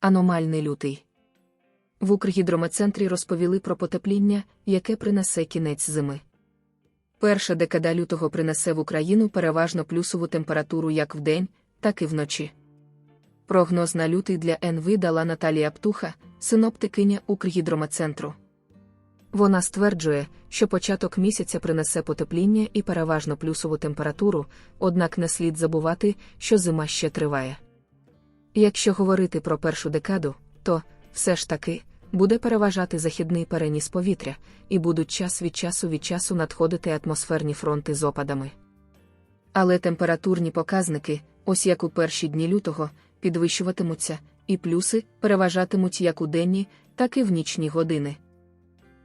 Аномальний лютий. В Укргідрометцентрі розповіли про потепління, яке принесе кінець зими. Перша декада лютого принесе в Україну переважно плюсову температуру як вдень, так і вночі. Прогноз на лютий для НВ дала Наталія Птуха, синоптикиня Укргідрометцентру. Вона стверджує, що початок місяця принесе потепління і переважно плюсову температуру, однак не слід забувати, що зима ще триває. Якщо говорити про першу декаду, то, все ж таки, буде переважати західний переніс повітря, і будуть час від часу від часу надходити атмосферні фронти з опадами. Але температурні показники, ось як у перші дні лютого, підвищуватимуться, і плюси переважатимуть як у денні, так і в нічні години.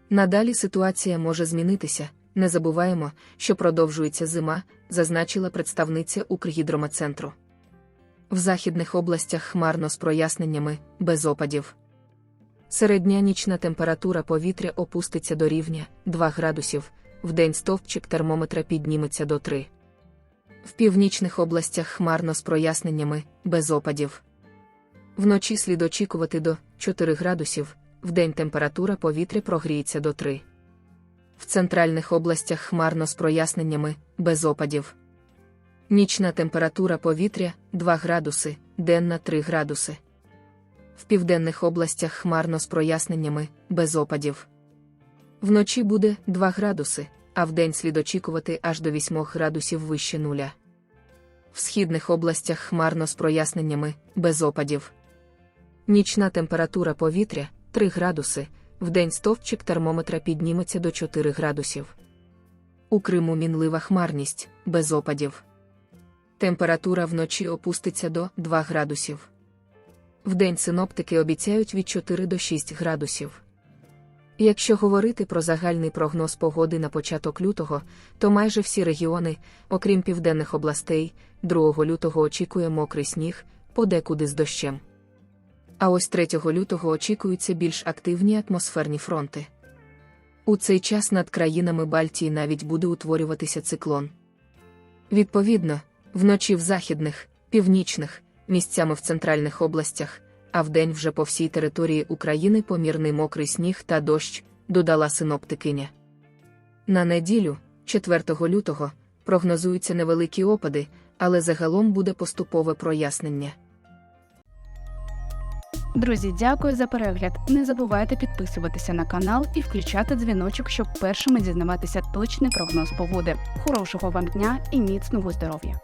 Надалі ситуація може змінитися. Не забуваємо, що продовжується зима, зазначила представниця Укргідрометцентру. В західних областях хмарно з проясненнями, без опадів. Середня нічна температура повітря опуститься до рівня 2 градусів, вдень стовпчик термометра підніметься до 3. В північних областях хмарно з проясненнями, без опадів. Вночі слід очікувати до 4 градусів, вдень температура повітря прогріється до 3. В центральних областях хмарно з проясненнями, без опадів. Нічна температура повітря 2 градуси, денна 3 градуси. В південних областях хмарно з проясненнями, без опадів. Вночі буде 2 градуси, а вдень слід очікувати аж до 8 градусів вище нуля. В східних областях хмарно з проясненнями, без опадів. Нічна температура повітря 3 градуси, вдень стовпчик термометра підніметься до 4 градусів. У Криму мінлива хмарність, без опадів. Температура вночі опуститься до 2 градусів. Вдень синоптики обіцяють від 4 до 6 градусів. Якщо говорити про загальний прогноз погоди на початок лютого, то майже всі регіони, окрім південних областей, 2 лютого очікує мокрий сніг, подекуди з дощем. А ось 3 лютого очікуються більш активні атмосферні фронти. У цей час над країнами Бальтії навіть буде утворюватися циклон. Відповідно, вночі в західних, північних, місцями в центральних областях, а вдень вже по всій території України помірний мокрий сніг та дощ, додала синоптикиня. На неділю, 4 лютого, прогнозуються невеликі опади, але загалом буде поступове прояснення. Друзі, дякую за перегляд. Не забувайте підписуватися на канал і включати дзвіночок, щоб першими дізнаватися точний прогноз погоди. Хорошого вам дня і міцного здоров'я!